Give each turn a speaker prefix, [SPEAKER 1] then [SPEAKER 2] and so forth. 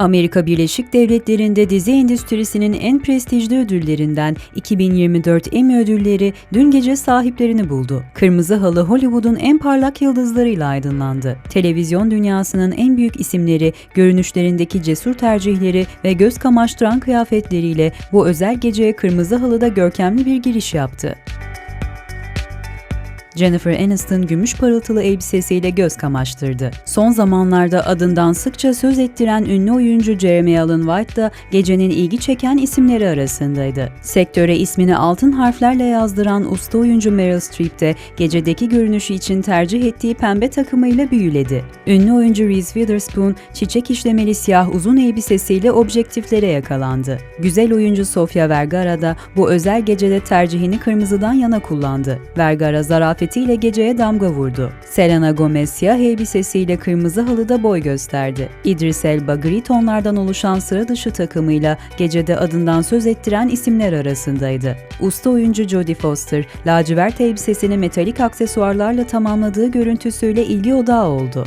[SPEAKER 1] Amerika Birleşik Devletleri'nde dizi endüstrisinin en prestijli ödüllerinden 2024 Emmy ödülleri dün gece sahiplerini buldu. Kırmızı Halı Hollywood'un en parlak yıldızlarıyla aydınlandı. Televizyon dünyasının en büyük isimleri, görünüşlerindeki cesur tercihleri ve göz kamaştıran kıyafetleriyle bu özel geceye Kırmızı Halı'da görkemli bir giriş yaptı. Jennifer Aniston gümüş parıltılı elbisesiyle göz kamaştırdı. Son zamanlarda adından sıkça söz ettiren ünlü oyuncu Jeremy Allen White da gecenin ilgi çeken isimleri arasındaydı. Sektöre ismini altın harflerle yazdıran usta oyuncu Meryl Streep de gecedeki görünüşü için tercih ettiği pembe takımıyla büyüledi. Ünlü oyuncu Reese Witherspoon çiçek işlemeli siyah uzun elbisesiyle objektiflere yakalandı. Güzel oyuncu Sofia Vergara da bu özel gecede tercihini kırmızıdan yana kullandı. Vergara zarafetiyle geceye damga vurdu. Selena Gomez siyah elbisesiyle kırmızı halıda boy gösterdi. Idris Elba gri tonlardan oluşan sıra dışı takımıyla gecede adından söz ettiren isimler arasındaydı. Usta oyuncu Jodie Foster, lacivert elbisesini metalik aksesuarlarla tamamladığı görüntüsüyle ilgi odağı oldu.